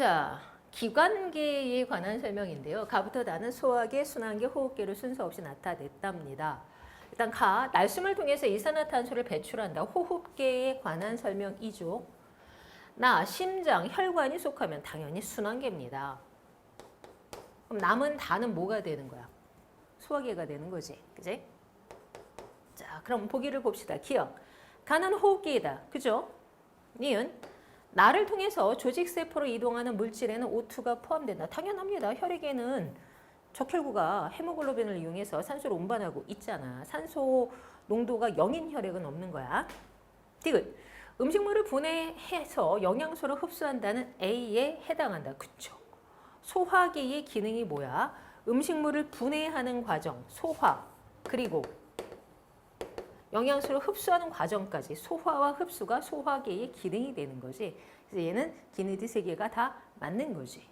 자, 기관계에 관한 설명인데요. 가부터 나는 소화계, 순환계, 호흡계를 순서 없이 나타냈답니다. 일단 가, 날숨을 통해서 이산화탄소를 배출한다. 호흡계에 관한 설명이죠. 나, 심장, 혈관이 속하면 당연히 순환계입니다. 그럼 남은 다는 뭐가 되는 거야? 소화계가 되는 거지. 그지? 자, 그럼 보기를 봅시다. 기억. 가는 호흡기이다. 그죠? 니은. 나를 통해서 조직세포로 이동하는 물질에는 O2가 포함된다. 당연합니다. 혈액에는 적혈구가 헤모글로빈을 이용해서 산소를 운반하고 있잖아. 산소 농도가 0인 혈액은 없는 거야. 디귿. 음식물을 분해해서 영양소를 흡수한다는 A에 해당한다. 그쵸? 소화기의 기능이 뭐야? 음식물을 분해하는 과정, 소화, 그리고 영양소를 흡수하는 과정까지 소화와 흡수가 소화계의 기능이 되는 거지. 그래서 얘는 기니드 세 개가 다 맞는 거지.